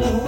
know.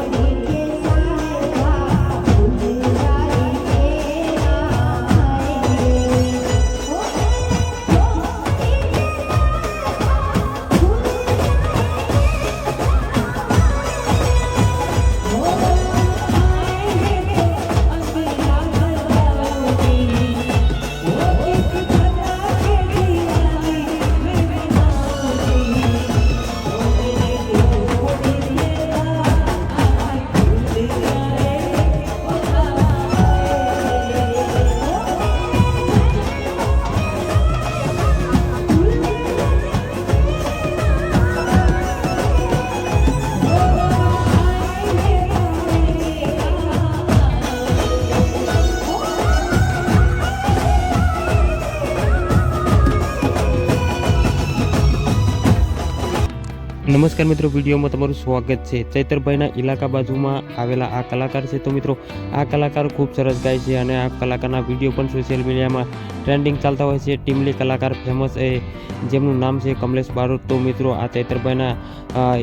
નમસ્કાર મિત્રો, વિડીયોમાં તમારું સ્વાગત છે. ચૈતરભાઈના ઇલાકા બાજુમાં આવેલા આ કલાકાર છે. તો મિત્રો, આ કલાકાર ખૂબ સરસ ગાય છે અને આ કલાકારના વીડિયો પણ સોશિયલ મીડિયામાં ટ્રેન્ડિંગ ચાલતા હોય છે. ટીમલી કલાકાર ફેમસ એ જેમનું નામ છે કમલેશ બારોટ. તો મિત્રો, આ ચૈતરભાઈના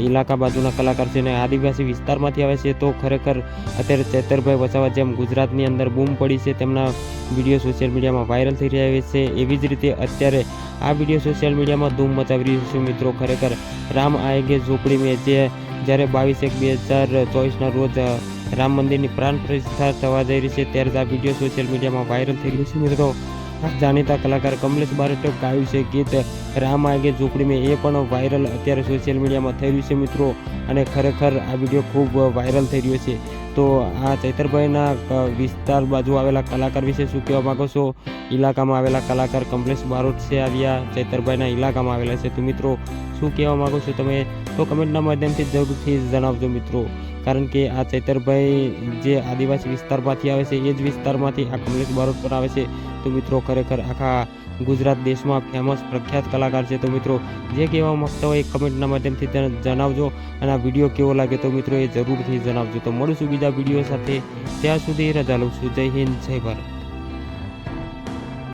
ઇલાકા બાજુના કલાકાર છે અને આદિવાસી વિસ્તારમાંથી આવે છે. તો ખરેખર અત્યારે ચૈતરભાઈ વસાવા જેમ ગુજરાતની અંદર બૂમ પડી છે. તેમના વીડિયો સોશિયલ મીડિયામાં વાયરલ થઈ રહ્યા છે. એવી જ રીતે અત્યારે આ વીડિયો સોશિયલ મીડિયામાં ધૂમ મચાવી રહ્યું છે મિત્રો. ખરેખર રામ આએગે ઝોપડી મેં જે જ્યારે બાવીસ એક બે હજાર ચોવીસના રોજ રામ મંદિરની પ્રાણ પ્રતિષ્ઠા થવા જઈ રહી છે ત્યારે જ આ વીડિયો સોશિયલ મીડિયામાં વાયરલ થઈ રહ્યું છે મિત્રો. જાણીતા કલાકાર કમલેશ બારટે ગાયું છે ગીત, રામ આગે ઝૂંપડી મેં એ પણ વાયરલ અત્યારે સોશિયલ મીડિયામાં થઈ રહ્યું છે મિત્રો. અને ખરેખર આ વીડિયો ખૂબ વાયરલ થઈ રહ્યો છે. તો આ ચૈતરભાઈના વિસ્તાર બાજુ આવેલા કલાકાર વિશે શું કહેવા માગો છો? ઇલાકામાં આવેલા કલાકાર કમલેશ બારોટ છે આવ્યા, ચૈતરભાઈના ઇલાકામાં આવેલા છે. તો મિત્રો, શું કહેવા માગો છો તમે? તો કમેન્ટના માધ્યમથી જરૂરથી જણાવજો મિત્રો. કારણ કે આ ચૈતરભાઈ જે આદિવાસી વિસ્તારમાંથી આવે છે, એ જ વિસ્તારમાંથી આ કમલેશ બારોટ પણ આવે છે. તો મિત્રો, ખરેખર આખા ગુજરાત દેશમાં ફેમસ પ્રખ્યાત કલાકાર છે. તો મિત્રો, જે કહેવા માગતા હોય એ કમેન્ટના માધ્યમથી જણાવજો અને આ વીડિયો કેવો લાગે તો મિત્રો એ જરૂરથી જણાવજો. તો મળીશું બીજા વીડિયો સાથે. ત્યાં સુધી રજા લઉં છું. જય હિન્દ, જય ભારત.